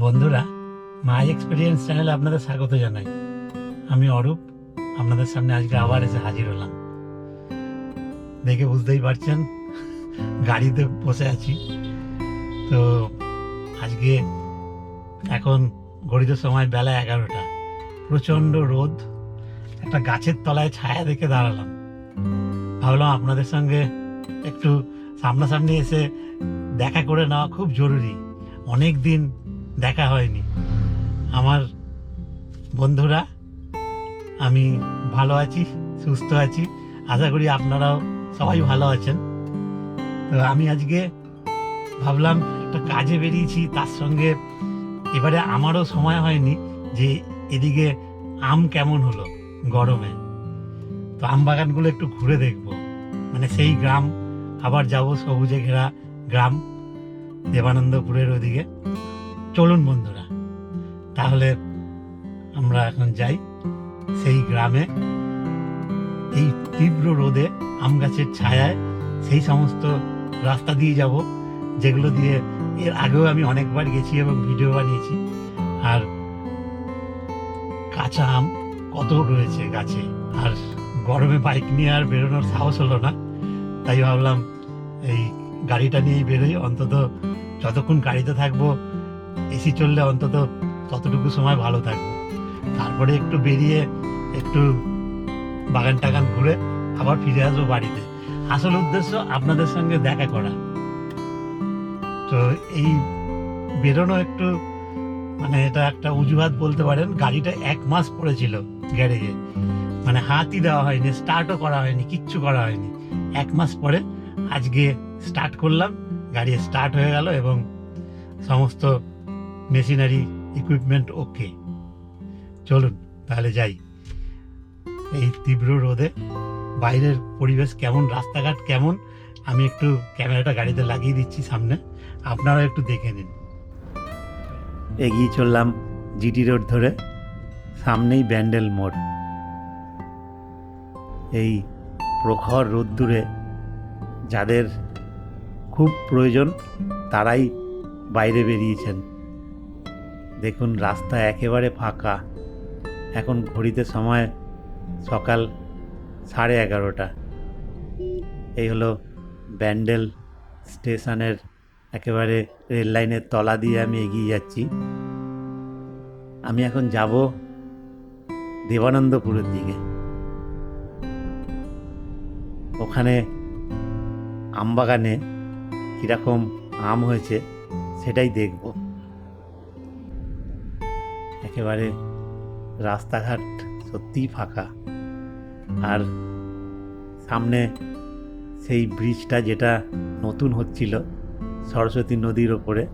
বন্ধুরা মাই এক্সপিরিয়েন্স চ্যানেলে আপনাদের স্বাগত জানাই। আমি অরূপ, আপনাদের সামনে আজকে আবার এসে হাজির হলাম। দেখে বুঝতেই পারছেন, গাড়িতে বসে আছি। তো আজকে এখন ঘড়িতে সময় বেলা এগারোটা। প্রচণ্ড রোদ, একটা গাছের তলায় ছায়া দেখে দাঁড়ালাম। ভাবলাম আপনাদের সঙ্গে একটু সামনাসামনি এসে দেখা করে নেওয়া খুব জরুরি। অনেক দিন দেখা হয়নি। আমার বন্ধুরা, আমি ভালো আছি, সুস্থ আছি। আশা করি আপনারাও সবাই ভালো আছেন। তো আমি আজকে ভাবলাম একটা কাজে বেরিয়েছি, তার সঙ্গে এবারে আমারও সময় হয়নি যে এদিকে আম কেমন হলো গরমে। তো আম বাগানগুলো একটু ঘুরে দেখব। মানে সেই গ্রাম, আবার যাব সবুজে ঘেরা গ্রাম, দেবানন্দপুরের ওদিকে। চলুন বন্ধুরা, তাহলে আমরা এখন যাই সেই গ্রামে। এই তীব্র রোদে আম গাছের ছায়ায় সেই সমস্ত রাস্তা দিয়ে যাব, যেগুলো দিয়ে এর আগেও আমি অনেকবার গেছি এবং ভিডিও বানিয়েছি। আর কাঁচা আম কত রয়েছে গাছে, আর গরমে বাইক নিয়ে আর বেরোনোর সাহস হলো না। তাই ভাবলাম এই গাড়িটা নিয়েই বেরোই, অন্তত যতক্ষণ গাড়িতে থাকব এসি চললে অন্তত ততটুকু সময় ভালো থাকব। তারপরে একটু বেরিয়ে একটু বাগান টাগান ঘুরে আবার ফিরে আসব বাড়িতে। আসল উদ্দেশ্য আপনাদের সঙ্গে দেখা করা। তো এই বেরোনো একটু মানে এটা একটা অজুহাত বলতে পারেন, গাড়িটা এক মাস পড়েছিল গ্যারেজে। মানে হাতই দেওয়া হয়নি, স্টার্টও করা হয়নি, কিচ্ছু করা হয়নি। এক মাস পরে আজকে স্টার্ট করলাম, গাড়ি স্টার্ট হয়ে গেল এবং সমস্ত মেশিনারি ইকুইপমেন্ট ওকে চলুন, তাহলে যাই। এই তীব্র রোদে বাইরের পরিবেশ কেমন, রাস্তাঘাট কেমন, আমি একটু ক্যামেরাটা গাড়িতে লাগিয়ে দিচ্ছি সামনে। আপনারা একটু দেখে নিন। এগিয়ে চললাম জিটি রোড ধরে, সামনেই ব্যান্ডেল মোড়। এই প্রখর রোদ্দুরে যাদের খুব প্রয়োজন, তারাই বাইরে বেরিয়েছেন। দেখুন, রাস্তা একেবারে ফাঁকা। এখন ঘড়িতে সময় সকাল সাড়ে এগারোটা। এই হলো ব্যান্ডেল স্টেশনের একেবারে রেল লাইনের তলা দিয়ে আমি এগিয়ে যাচ্ছি। আমি এখন যাব দেবানন্দপুরের দিকে। ওখানে আমবাগানে কীরকম আম হয়েছে সেটাই দেখব। একেবারে রাস্তাঘাট সত্যিই ফাঁকা। আর সামনে সেই ব্রিজটা যেটা নতুন হচ্ছিল, সরস্বতী নদীর ওপরে,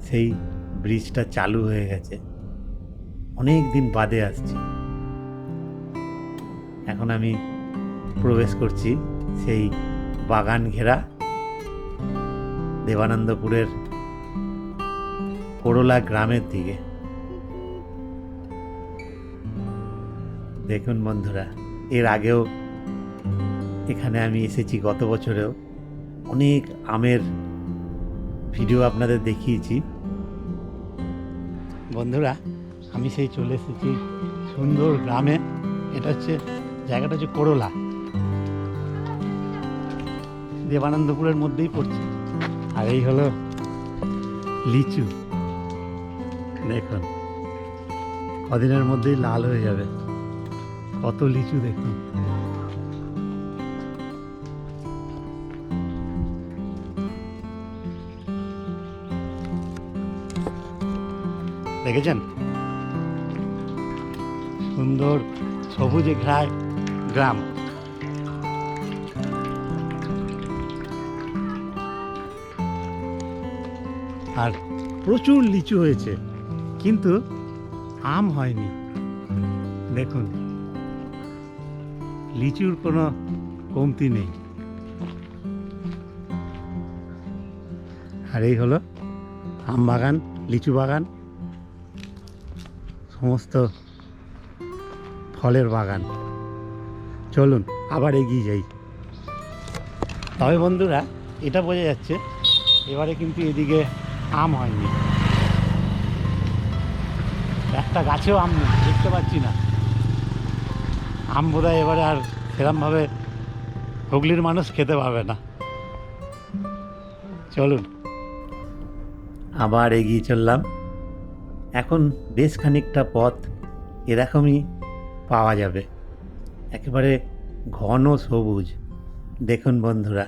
সেই ব্রিজটা চালু হয়ে গেছে। অনেক দিন বাদে আসছি। এখন আমি প্রবেশ করছি সেই বাগান ঘেরা দেবানন্দপুরের করোলা গ্রামের দিকে। দেখুন বন্ধুরা এর আগেও এখানে আমি এসেছি গত বছরেও অনেক আমের ভিডিও আপনাদের দেখিয়েছি। বন্ধুরা আমি সেই চলে এসেছি সুন্দর গ্রামে এটা হচ্ছে জায়গাটা হচ্ছে করোলা। দেবানন্দপুরের মধ্যেই পড়ছে। আর এই হলো লিচু। দেখুন কদিনের মধ্যেই লাল হয়ে যাবে। কত লিচু দেখুন দেখেছেন? সুন্দর সবুজে ঘেরায় গ্রাম। আর প্রচুর লিচু হয়েছে, কিন্তু আম হয়নি। দেখুন। লিচুর কোনো কমতি নেই। আর এই হলো আম বাগান, লিচু বাগান, সমস্ত ফলের বাগান। চলুন, আবার এগিয়ে যাই। তবে বন্ধুরা, এটা বোঝা যাচ্ছে, এবারে কিন্তু এদিকে আম হয়নি। একটা গাছেও আম নেই, দেখতে পাচ্ছি না। আম বোধহয় এবারে আর সেরমভাবে হুগলির মানুষ খেতে পাবে না। চলুন। আবার এগিয়ে চললাম। এখন বেশ খানিকটা পথ এরকমই পাওয়া যাবে। একেবারে ঘন সবুজ। দেখুন বন্ধুরা,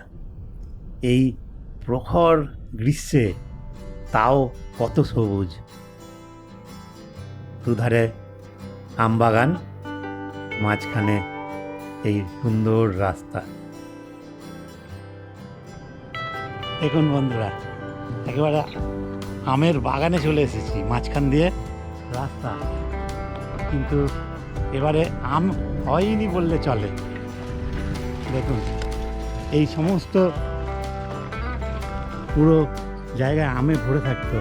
এই প্রখর গ্রীষ্মে তাও কত সবুজ। দুধারে আমবাগান মাঝখানে এই সুন্দর রাস্তা। দেখুন বন্ধুরা, একেবারে আমের বাগানে চলে এসেছি, মাঝখান দিয়ে রাস্তা। কিন্তু এবারে আম হয়নি বললে চলে। দেখুন, এই সমস্ত পুরো জায়গায় আমে ভরে থাকতো।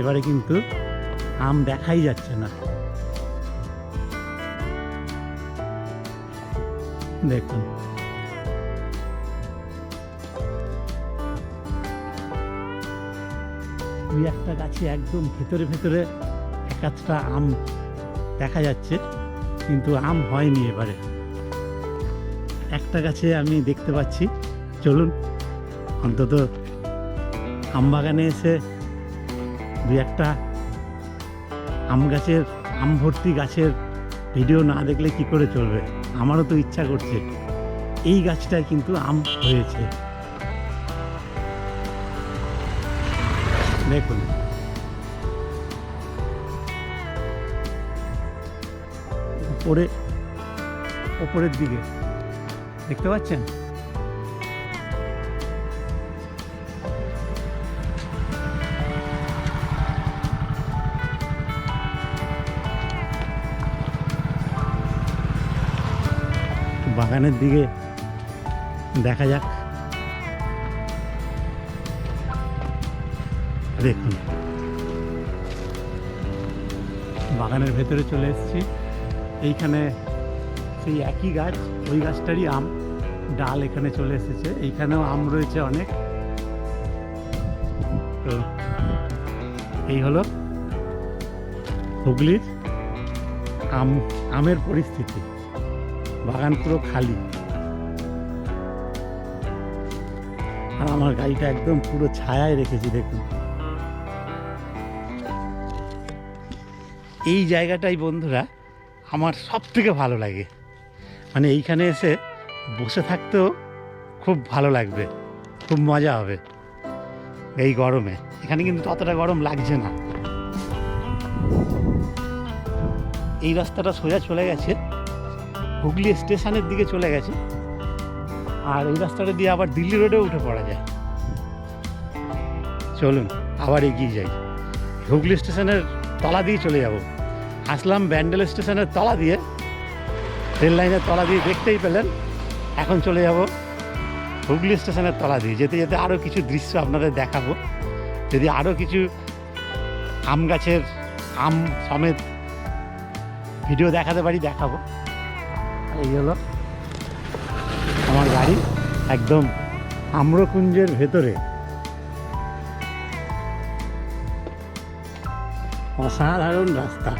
এবারে কিন্তু আম দেখাই যাচ্ছে না। দেখুন। দুই একটা গাছে একদম ভেতরে ভেতরে এক আধটা আম দেখা যাচ্ছে, কিন্তু আম হয়নি এবারে। একটা গাছে আমি দেখতে পাচ্ছি, চলুন, অন্তত আম বাগানে এসে দু একটা আম গাছের, আম ভর্তি গাছের ভিডিও না দেখলে কি করে চলবে? আমারও তো ইচ্ছা করছে। এই গাছটায় কিন্তু আম হয়েছে। দেখুন। উপরে ওপরের দিকে। দেখতে পাচ্ছেন? বাগানের দিকে। দেখা যাক। দেখুন। বাগানের ভেতরে চলে এসেছি। এইখানে সেই একই গাছ, ওই গাছটারই আম, ডাল এখানে চলে এসেছে। এইখানেও আম রয়েছে অনেক। তো এই হলো হুগলির আম, আমের পরিস্থিতি। বাগান পুরো খালি। আর আমার গাড়িটা একদম পুরো ছায়ায় রেখেছি, দেখুন। এই জায়গাটাই বন্ধুরা, আমার সব থেকে ভালো লাগে। মানে এইখানে এসে বসে থাকতেও খুব ভালো লাগবে, খুব মজা হবে এই গরমে। এখানে কিন্তু ততটা গরম লাগছে না। এই রাস্তাটা সোজা চলে গেছে। হুগলি স্টেশনের দিকে চলে গেছে। আর এই রাস্তাটা দিয়ে আবার দিল্লি রোডে উঠে পড়া যায়। চলুন, আবার এগিয়ে যাই। হুগলি স্টেশনের তলা দিয়ে চলে যাব। আসলাম ব্যান্ডেল স্টেশনের তলা দিয়ে। রেল লাইনের তলা দিয়ে দেখতেই পেলেন। এখন চলে যাব হুগলি স্টেশনের তলা দিয়ে। যেতে যেতে আরও কিছু দৃশ্য আপনাদের দেখাবো। যদি আরও কিছু আম গাছের আম সমেত ভিডিও দেখাতে পারি, দেখাবো। এই হলো আমার গাড়ি একদম আম্রকুঞ্জের ভেতরে। অসাধারণ রাস্তা।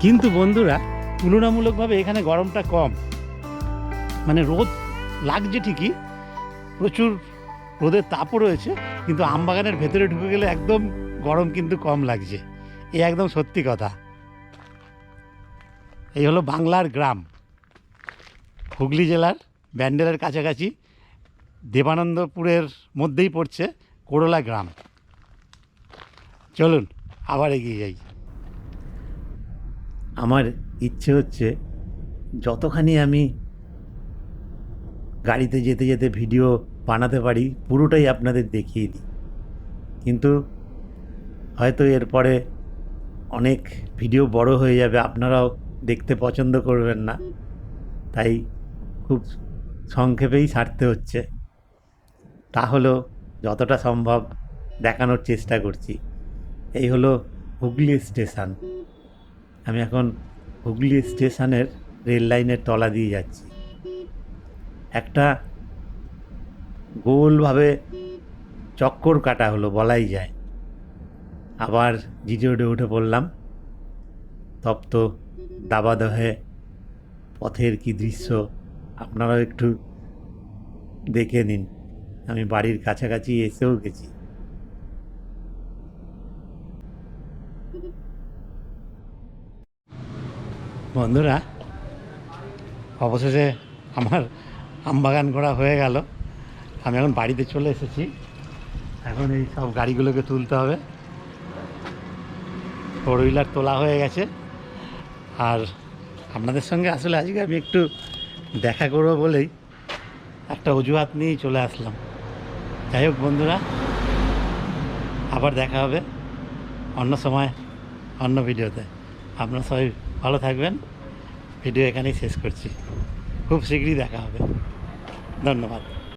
কিন্তু বন্ধুরা, তুলনামূলকভাবে এখানে গরমটা কম। মানে রোদ লাগছে ঠিকই, প্রচুর রোদের তাপও রয়েছে, কিন্তু আমবাগানের ভেতরে ঢুকে গেলে একদম গরম কিন্তু কম লাগছে। এ একদম সত্যি কথা। এই হলো বাংলার গ্রাম। হুগলি জেলার ব্যান্ডেলের কাছাকাছি দেবানন্দপুরের মধ্যেই পড়ছে কোরলা গ্রাম। চলুন, আবার এগিয়ে যাই। আমার ইচ্ছে হচ্ছে যতখানি আমি গাড়িতে যেতে যেতে ভিডিও বানাতে পারি, পুরোটাই আপনাদের দেখিয়ে দিই। কিন্তু হয়তো এরপরে অনেক ভিডিও বড় হয়ে যাবে, আপনারাও দেখতে পছন্দ করবেন না। তাই খুব সংক্ষেপেই ছাড়তে হচ্ছে। তাহলেও যতটা সম্ভব দেখানোর চেষ্টা করছি। এই হলো হুগলি স্টেশন। আমি এখন হুগলি স্টেশনের রেল লাইনের তলা দিয়ে যাচ্ছি। একটা গোলভাবে চক্কর কাটা হলো, বলাই যায়। আবার জিটে উঠে উঠে পড়লাম। তপ্ত দাবাদহে পথের কি দৃশ্য? আপনারাও একটু দেখে নিন। আমি বাড়ির কাছাকাছি এসেও গেছি। বন্ধুরা, অবশেষে আমার আমবাগান করা হয়ে গেল। আমি এখন বাড়িতে চলে এসেছি। এখন এই সব গাড়িগুলোকে তুলতে হবে। ফোর হুইলার তোলা হয়ে গেছে। আর আপনাদের সঙ্গে আসলে আজকে আমি একটু দেখা করব বলেই একটা অজুহাত নিয়েই চলে আসলাম। যাই হোক বন্ধুরা, আবার দেখা হবে অন্য সময়, অন্য ভিডিওতে। আপনারা সবাই ভালো থাকবেন। ভিডিও এখানেই শেষ করছি। খুব শীঘ্রই দেখা হবে। ধন্যবাদ।